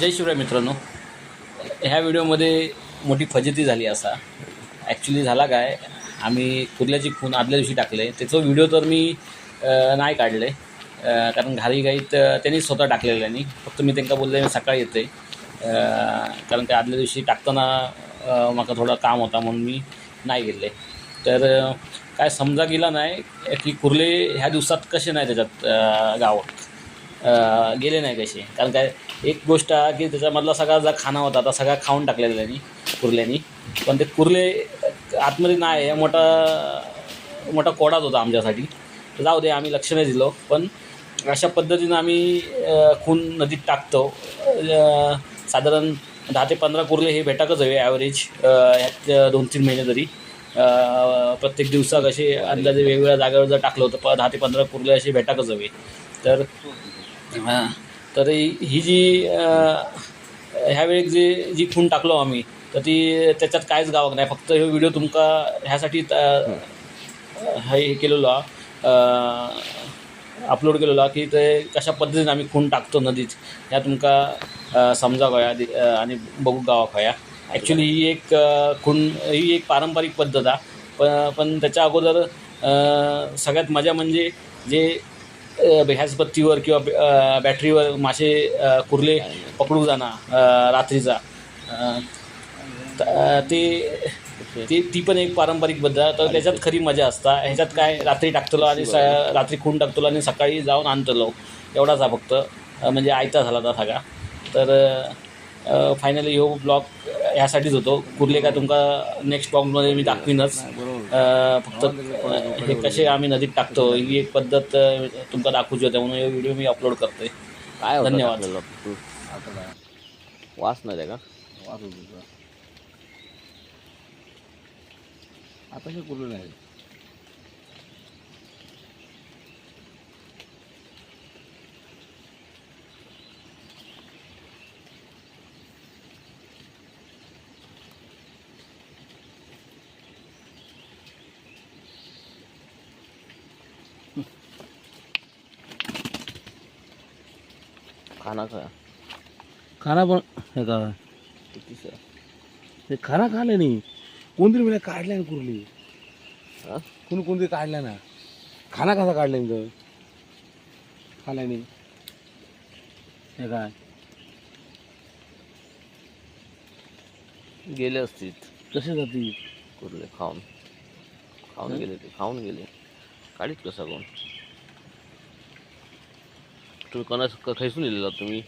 जय शिवराय मित्रांनो. ह्या व्हिडिओमध्ये मोठी फजिती झाली असा. ॲक्च्युली झाला काय? आम्ही कुर्ल्याची खून आदल्या दिवशी टाकले त्याचं व्हिडिओ तर मी नाही काढले कारण घाई घाईत त्यांनी स्वतः टाकलेलं आणि फक्त मी त्यांना बोलले मी सकाळी येते कारण ते आदल्या दिवशी टाकताना मला थोडं काम होता म्हणून मी नाही गेले. तर काय समजा गेला नाही की कुर्ले ह्या दिवसात कसे नाही त्याच्यात गावात? गेले नाही कसे? कारण काय एक गोष्ट की त्याच्यामधला सगळा जा खाना होता आता सगळा खाऊन टाकलेला त्यांनी कुर्ल्यानी. पण ते कुर्ले आतमध्ये नाही आहे मोठा मोठा कोडाच होता आमच्यासाठी. जाऊ दे आम्ही लक्ष नाही दिलो. पण अशा पद्धतीनं आम्ही खून नदीत टाकतो. साधारण दहा ते पंधरा कुर्ले हे भेटाकच हवे ॲव्हरेज ह्यात दोन तीन महिने तरी. प्रत्येक दिवसात असे अंदाजे वेगवेगळ्या जागेवर जर टाकलं होतं प दहा ते पंधरा कुर्ले असे भेटाकच हवे. तर हां. तर ही ही जी अ, ह्यावेळी जी जी खून टाकलो आम्ही तर ती त्याच्यात काहीच गावक नाही. फक्त हे व्हिडिओ तुमका ह्यासाठी हे केलेलो अपलोड केलेलो की ते कशा पद्धतीने आम्ही खून टाकतो नदीत ह्या तुमका समजाक समजा कया आणि बघू गावक खया ॲक्च्युली ही एक खून ही एक पारंपरिक पद्धत आहे पण पण त्याच्या अगोदर सगळ्यात मजा म्हणजे जे अ, ह्याच किंवा बॅटरीवर मासे कुर्ले पकडू जाणार रात्रीचा. अ, ते ती ती पण एक पारंपरिक पद्धत आहे. तर त्याच्यात खरी मजा असता. ह्याच्यात काय रात्री टाकतलो आणि स रात्री खून टाकतलो आणि सकाळी जाऊन आणतलो एवढाच हा फक्त. म्हणजे आयता झाला होता सगळा. तर फायनली हो ब्लॉग ह्यासाठीच होतो. कुर्ले काय तुमका नेक्स्ट ब्लॉगमध्ये मी दाखवीनच. अ, फक्त हे कसे आम्ही नदीत टाकतो ही एक पद्धत तुमका दाखवूची होती म्हणून हे व्हिडिओ मी अपलोड करतोय. काय होतं धन्यवाद. वास नाही आहे का? आता हे कुठलं नाही खाना खा. खाना पण हे का आहे ते खाना खाल्ले नाही. कोणतरी मला काढल्या ना कुर्ली. हा? कोणी कोणतरी काढल्या ना. खाना कसा काढल्या तर? खाल्ल्या नाही. हे काय गेले असतील. कसे जाती कुर्ले खाऊन. खाऊन गेले ते. खाऊन गेले. काढीत कसा कोण? तुम्ही कोणा खैसून दिलेला तुम्ही?